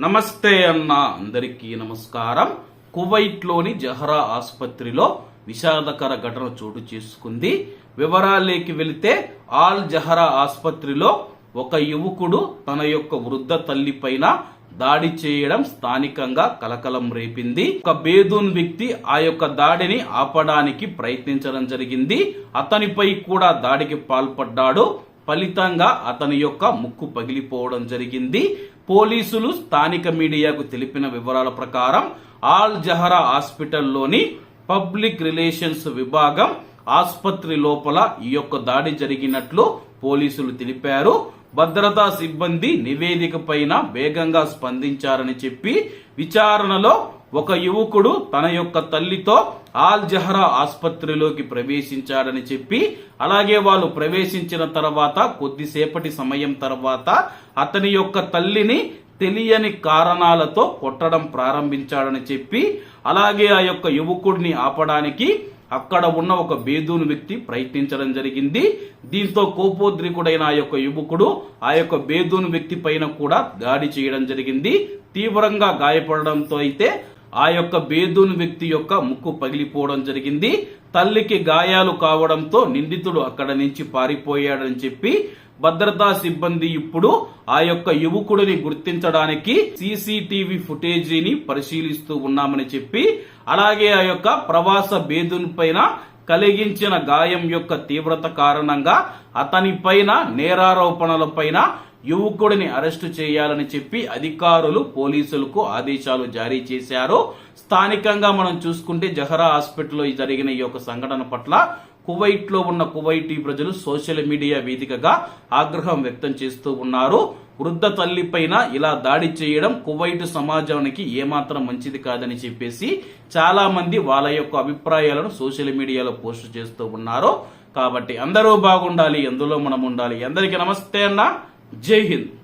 నమస్తే అన్న అందరికీ నమస్కారం. కువైట్లోని జహరా ఆసుపత్రిలో విషాదకర ఘటన చోటు చేసుకుంది. వివరాలేకి వెళితే ఆల్ జహరా ఆసుపత్రిలో ఒక యువకుడు తన యొక్క వృద్ధ తల్లి పైన దాడి చేయడం స్థానికంగా కలకలం రేపింది. ఒక బేదూన్ వ్యక్తి ఆ యొక్క దాడిని ఆపడానికి ప్రయత్నించడం జరిగింది. అతనిపై కూడా దాడికి పాల్పడ్డాడు. ఫలితంగా అతని యొక్క ముక్కు పగిలిపోవడం జరిగింది. పోలీసులు స్థానిక మీడియాకు తెలిపిన వివరాల ప్రకారం ఆల్ జహరా హాస్పిటల్లోని పబ్లిక్ రిలేషన్స్ విభాగం ఆసుపత్రి లోపల ఈ యొక్క దాడి జరిగినట్లు పోలీసులు తెలిపారు. భద్రతా సిబ్బంది నివేదిక పైన వేగంగా స్పందించారని చెప్పి విచారణలో ఒక యువకుడు తన యొక్క తల్లితో ఆల్ జహరా ఆసుపత్రిలోకి ప్రవేశించాడని చెప్పి అలాగే వాళ్ళు ప్రవేశించిన తర్వాత కొద్దిసేపటి సమయం తర్వాత అతని యొక్క తల్లిని తెలియని కారణాలతో కొట్టడం ప్రారంభించాడని చెప్పి అలాగే ఆ యొక్క యువకుడిని ఆపడానికి అక్కడ ఉన్న ఒక బేదూని వ్యక్తి ప్రయత్నించడం జరిగింది. దీంతో కోపోద్రికుడైన ఆ యొక్క యువకుడు ఆ యొక్క బేదూని వ్యక్తి పైన కూడా దాడి చేయడం జరిగింది. తీవ్రంగా గాయపడడంతో అయితే ఆ యొక్క బేదూన్ వ్యక్తి యొక్క ముక్కు పగిలిపోవడం జరిగింది. తల్లికి గాయాలు కావడంతో నిందితుడు అక్కడ నుంచి పారిపోయాడని చెప్పి భద్రతా సిబ్బంది ఇప్పుడు ఆ యొక్క యువకుడిని గుర్తించడానికి సీసీటీవీ ఫుటేజీని పరిశీలిస్తూ ఉన్నామని చెప్పి అలాగే ఆ యొక్క ప్రవాస బేదుని పైన కలిగించిన గాయం యొక్క తీవ్రత కారణంగా అతని పైన నేరారోపణల పైన యువకుడిని అరెస్టు చేయాలని చెప్పి అధికారులు పోలీసులకు ఆదేశాలు జారీ చేశారు. స్థానికంగా మనం చూసుకుంటే జహరా హాస్పిటల్లో జరిగిన ఈ యొక్క సంఘటన పట్ల కువైట్లో ఉన్న కువైటీ ప్రజలు సోషల్ మీడియా వేదికగా ఆగ్రహం వ్యక్తం చేస్తూ ఉన్నారు. వృద్ధ తల్లిపైన ఇలా దాడి చేయడం కువైట్ సమాజానికి ఏమాత్రం మంచిది కాదని చెప్పేసి చాలా మంది వాళ్ళ యొక్క అభిప్రాయాలను సోషల్ మీడియాలో పోస్ట్ చేస్తూ ఉన్నారు. కాబట్టి అందరూ బాగుండాలి ఎందులో మనం ఉండాలి. అందరికీ నమస్తే అన్న. जय हिंद।